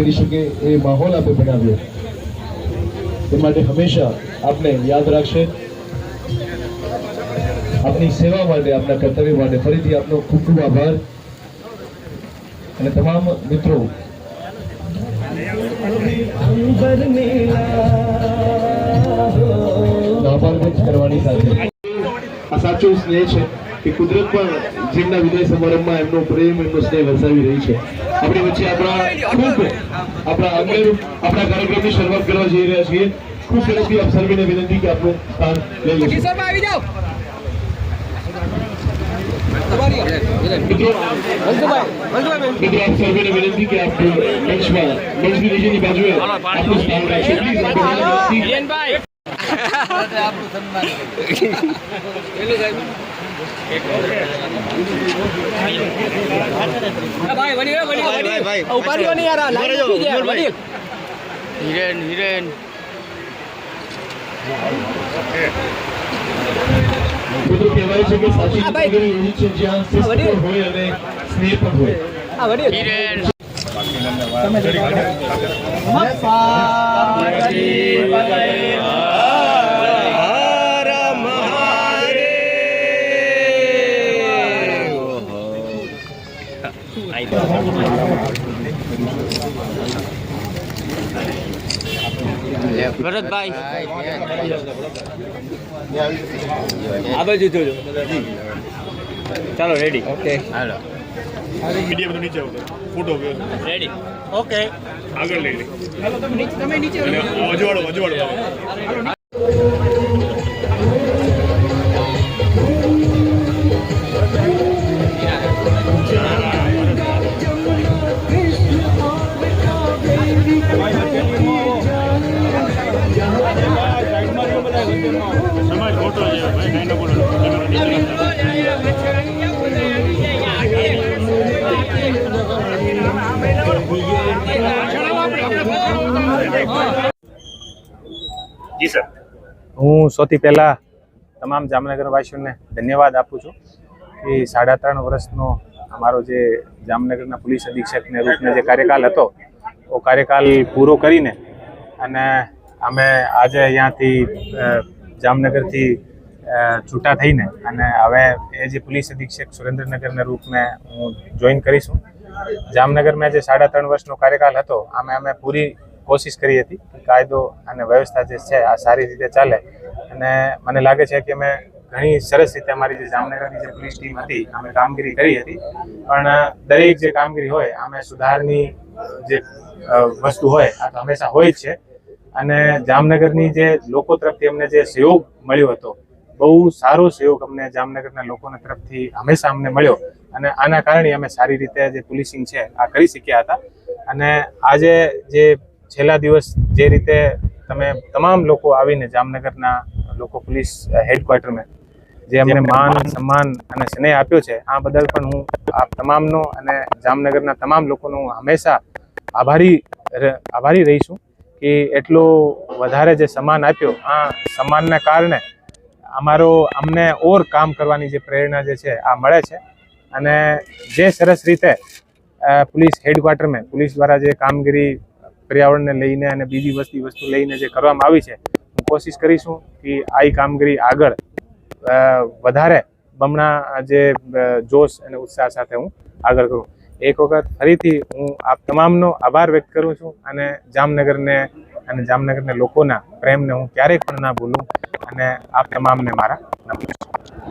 કરી શકે એ માહોલ આપણે બનાવ્યો. એ માટે હંમેશા આપને યાદ રાખશે. આપની સેવા માટે આપના કર્તવ્ય માટે ફરીથી આપનો ખૂબ ખૂબ આભાર. અને તમામ મિત્રો કરવાની સાથે. આ સાચો સ્નેહ છે. કે કુદરત પણ જેમના વિદાય સમારંભમાં એમનો પ્રેમ એમનો સ્નેહ વરસાવી રહી છે. આપણી વચ્ચે આપણા ખૂબ આપણા અંદર આપણા કાર્યક્રમની શરૂઆત કરવા જઈ રહ્યા છીએ. ખૂબ ઝડપથી આપ સર્વેને વિનંતી કે આપનું સ્થાન લઈ લેશો. મિત્રો આપ સર્વેને વિનંતી કે આપ મંચમાં મંચની નીચેની બાજુએ આપનું સ્થાન રાખશો પ્લીઝ આપણે વિનંતી હિરેનભાઈ ભાઈ વડીલ વડીલ વડીલ ઉપાડ્યો નહીં યાર લાઈન ઊભી છે વડીલ હિરેન હિરેન. બધું કહેવાય છે કે સાચી ભાઈ. નગરી એવી છે જ્યાં શિસ્ત હોય અને સ્નેહ પણ હોય. આ વડીલ હિરેન. ભરતભાઈ. આ બાજુ જોજો. ચાલો રેડી ઓકે હાલો. મીડિયા બધું નીચે ફોટો રેડી ઓકે આગળ લઈ લે. તમે નીચે અજવાળો અજવાળો જી સર. હું સૌથી પહેલાં તમામ જામનગરવાસીઓને ધન્યવાદ આપું છું કે સાડા ત્રણ વર્ષનો અમારો જે જામનગરના પોલીસ અધિક્ષકને રૂપને જે કાર્યકાલ હતો એ કાર્યકાલ પૂરો કરીને અને અમે આજે અહીંયાથી જામનગરથી છૂટા થઈને અને હવે એ જે પોલીસ અધિક્ષક સુરેન્દ્રનગરના રૂપને હું જોઈન કરીશું. જામનગરમાં જે સાડા ત્રણ વર્ષનો કાર્યકાલ હતો આમે અમે પૂરી કોશિશ કરી હતી કાયદો અને વ્યવસ્થા જે છે આ સારી રીતે ચાલે. અને મને લાગે છે કે અમે ઘણી સરસ રીતે અમારી જે જામનગરની જે પોલીસ ટીમ હતી, અમે કામગીરી કરી હતી. પણ દરેક જે કામગીરી હોય, અમે સુધારની જે વસ્તુ હોય, આ તો હંમેશા હોય જ છે. અને જામનગરની જે લોકો તરફથી અમને જે સહયોગ મળ્યો હતો, બહુ સારો સહયોગ અમને જામનગરના લોકોના તરફથી હંમેશા અમને મળ્યો. અને આના કારણે અમે સારી રીતે જે પોલીસિંગ છે, આ કરી શક્યા હતા. અને આજે જે છેલ્લા દિવસ જે રીતે તમે તમામ લોકો આવીને જામનગરના લોકો પોલીસ હેડક્વાર્ટરમાં જે અમને માન સન્માન અને સ્નેહ આપ્યો છે આ બદલ પણ હું આ તમામનો અને જામનગરના તમામ લોકોનો હું હંમેશા આભારી આભારી રહીશું કે એટલો વધારે જે સન્માન આપ્યો આ સન્માનના કારણે અમારો અમને ઓર કામ કરવાની જે પ્રેરણા જે છે આ મળે છે. અને જે સરસ રીતે પોલીસ હેડક્વાર્ટરમાં પોલીસ દ્વારા જે કામગીરી પર્યાવરણને લઈને અને બીજી વસ્તી વસ્તુ લઈને જે કરવામાં આવી છે, હું કોશિશ કરીશું કે આ કામગીરી આગળ વધારે બમણા જે જોશ અને ઉત્સાહ સાથે હું આગળ કરું. એક વખત ફરીથી હું આપ તમામનો આભાર વ્યક્ત કરું છું અને જામનગરને અને જામનગરના લોકોના પ્રેમને હું ક્યારેય પણ ના ભૂલું અને આપ તમામને મારા નમસ્કાર